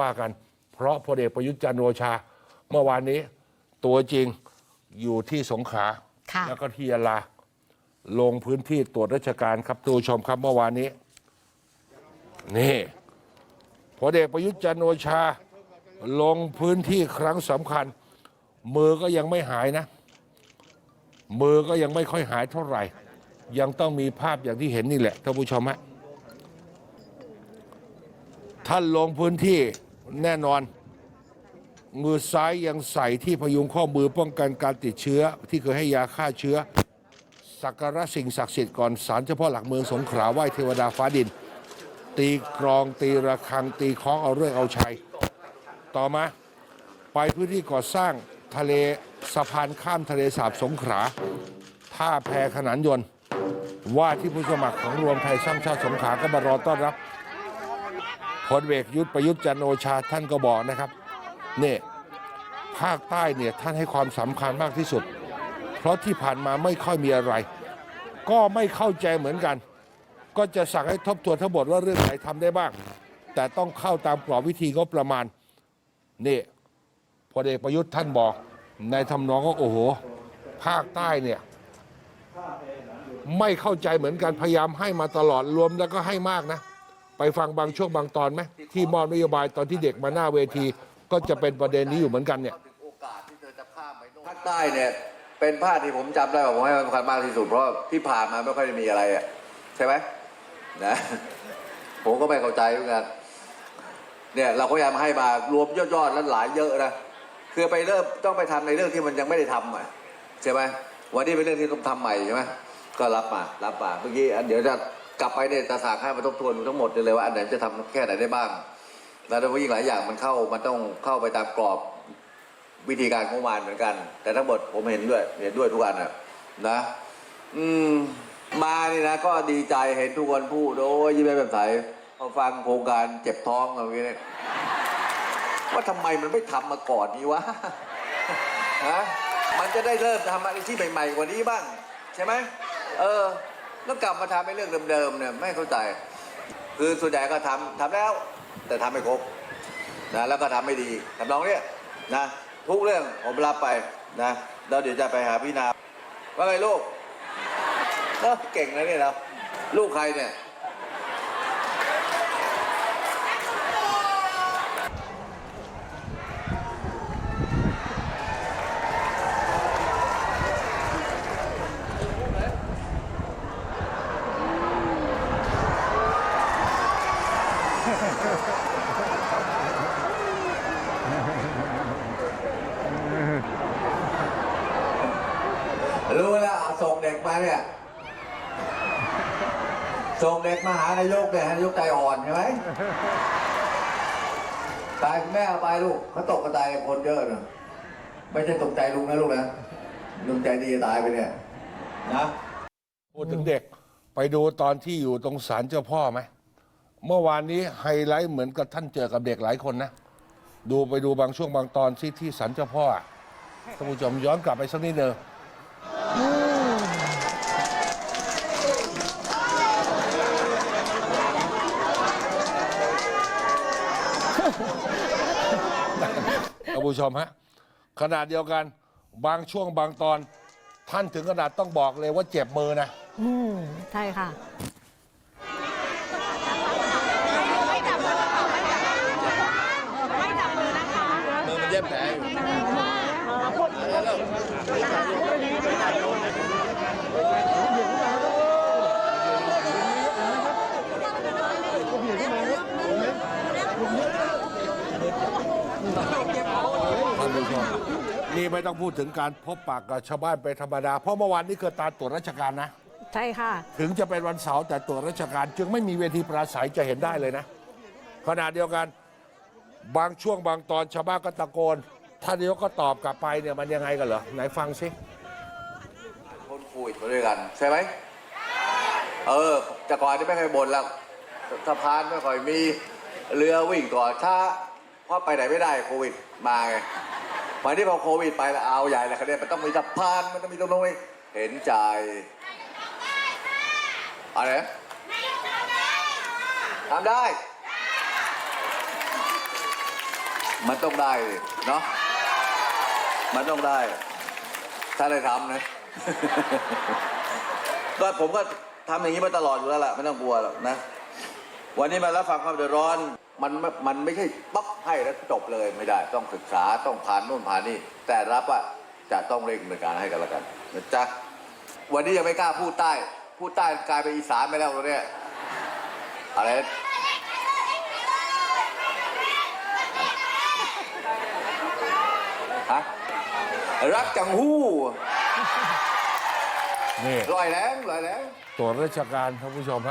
ว่ากัน เพราะพลเอกประยุทธ์จันทร์โอชา เมื่อวานนี้ ตัวจริงอยู่ที่สงขลาค่ะ แล้วก็ที่ยะลา ลงพื้นที่ตรวจราชการครับทุกผู้ชมครับเมื่อวานนี้ นี่พลเอกประยุทธ์จันทร์โอชา ลงพื้นที่ครั้งสำคัญ มือก็ยังไม่หายนะ มือก็ยังไม่ค่อยหายเท่าไหร่ ยังต้องมีภาพอย่างที่เห็นนี่แหละท่านผู้ชมฮะ ท่านลงพื้นที่ แน่นอน มือซ้ายยังใส่ที่พยุงข้อมือป้องกันการติดเชื้อ ที่เคยให้ยาฆ่าเชื้อ สักการะสิ่งศักดิ์สิทธิ์ก่อนศาลเฉพาะหลักเมืองสงขลาไหว้เทวดาฟ้าดิน ตีกรองตีระฆัง ตีคล้องเอาเรื่องเอาชัย ต่อมา ไปพื้นที่ก่อสร้างทะเลสะพานข้ามทะเลสาบสงขลาท่าแพขนานยนต์ ว่าที่ผู้สมัครของรวมไทยสร้างชาติสงขลาก็มารอต้อนรับ พลเอกยุทธประยุทธ์จันโอชาท่านก็บอกนะครับเนี่ยภาคใต้เนี่ยท่านให้ความสำคัญมากที่สุด เพราะที่ผ่านมาไม่ค่อยมีอะไร ก็ไม่เข้าใจเหมือนกัน ก็จะสั่งให้ทบทวนทั้งหมดว่าเรื่องไหนทำได้บ้าง แต่ต้องเข้าตามกรอบวิธีงบประมาณนี่พลเอกประยุทธ์ท่านบอกในทำนองก็โอ้โห ภาคใต้เนี่ยไม่เข้าใจเหมือนกันพยายามให้มาตลอดรวมแล้วก็ให้มากนะ ไปฟังบางช่วงบางตอนไหมที่มอบนโยบายตอนที่เด็กมาหน้าเวที ก็จะเป็นประเด็นนี้อยู่เหมือนกันเนี่ยภาคใต้เนี่ยเป็นภาคที่ผมจำได้ว่าผมให้ความสำคัญมากที่สุดเพราะที่ผ่านมาไม่ค่อยมีอะไรอะใช่ไหมนะผมก็ไม่เข้าใจเหมือนกันเนี่ยเราก็พยายามให้มารวมยอดๆแล้วหลายเยอะนะคือไปเริ่มต้องไปทำในเรื่องที่มันยังไม่ได้ทำอะใช่ไหมวันนี้เป็นเรื่องที่ต้องทำใหม่ใช่ไหมก็รับมารับมาเมื่อกี้อันเดี๋ยวจะ กลับไปเนี่ยจะสากให้มาทบทวนดูทั้งหมดเลยว่าอันไหนจะทำแค่ไหนได้บ้าง แล้วโดยยิ่งหลายอย่างมันเข้ามันต้องเข้าไปตามกรอบวิธีการของมันเหมือนกัน แต่ทั้งหมดผมเห็นด้วยเห็นด้วยทุกอันนะนะ อืมมานี่นะก็ดีใจเห็นทุกคนพูดโอ้ยยิ้มแย้มแจ่มใสพอฟังโครงการเจ็บท้องอะไรเนี่ยว่าทำไมมันไม่ทำมาก่อนนี้วะฮะมันจะได้เริ่มทำอะไรที่ใหม่ๆกว่านี้บ้าง ใช่ไหมเออ แล้วกลับมาทำในเรื่องเดิมๆเนี่ยไม่เข้าใจ คือส่วนใหญ่ก็ทำทำแล้ว แต่ทำไม่ครบนะแล้วก็ทำไม่ดีทำนองเนี้ยนะทุกเรื่องผมรับไปนะแล้วเดี๋ยวจะไปหาพี่นาว่าไงลูกเออเก่งนะเนี่ยนะลูกใครเนี่ย รู้แล้วเอาส่งเด็ก มาเนี่ยส่งเด็กมาหานายกเนี่ยให้นายกใจอ่อนใช่ไหมตายคุณแม่เอาไปลูกเขาตกกระตายกันคนเยอะเนอะไม่ใช่ตกใจลุงนะลูกนะลุงใจดีจะตายไปเนี่ยนะพูดถึงเด็กไปดูตอนที่อยู่ตรงศาลเจ้าพ่อไหมเมื่อวานนี้ไฮไลท์เหมือนกับท่านเจอกับเด็กหลายคนนะ ดูไปดูบางช่วงบางตอนที่ที่ศาลเจ้าพ่ออะท่านผู้ชมย้อนกลับไปสักนิดเนึง ท่านผู้ชมฮะขนาดเดียวกันบางช่วงบางตอน ท่านถึงขนาดต้องบอกเลยว่าเจ็บมือนะ อืมใช่ค่ะ มือมันเย็บแผลอยู่ ท่านผู้ชมนี่ไม่ต้องพูดถึงการพบปากกับชาวบ้านเป็นธรรมดา เพราะเมื่อวานนี้คือตาตรวจราชการนะ ใช่ค่ะ ถึงจะเป็นวันเสาร์แต่ตรวจราชการ จึงไม่มีเวทีปราศัยจะเห็นได้เลยนะ ขณะเดียวกันบางช่วงบางตอนชาวบ้านก็ตะโกนท่านนายกก็ตอบกลับไปเนี่ยมันยังไงกันเหรอไหนฟังสิคนคุยมาด้วยกัน ใช่ไหมเออแต่ก่อนที่ไม่เคยบ่นแล้วสะพานไม่ค่อยมีเรือวิ่งก่อนช้าเพ ราะไปไหนไม่ได้โควิดมาไงวันที่พอโควิดไปแล้วเอาใหญ่เลยคันนมันต้องมีสะพานมันต้องมีตรงนู้นเห็นใจอะไรทำได้ มันต้องได้เนาะมันต้องได้ ถ้าได้ทำนะ ก็ผมก็ทำอย่างนี้มาตลอดอยู่แล้วล่ะ ไม่ต้องกลัวหรอกนะ วันนี้มารับฟังความเดือดร้อน มันไม่มันไม่ใช่ปั๊บให้แล้วจบเลยไม่ได้ ต้องศึกษาต้องผ่านนู่นผ่านนี่แต่รับว่าจะต้องเร่งดำเนินการให้กันแล้วกันนะจ๊ะวันนี้ยังไม่กล้าพูดใต้พูดใต้กลายเป็นอีสานไปแล้วตอนเนี้ยอะไรฮะรักจังหู้นี่ลอยแรงลอยแรงตรวจราชการท่านผู้ชมฮะ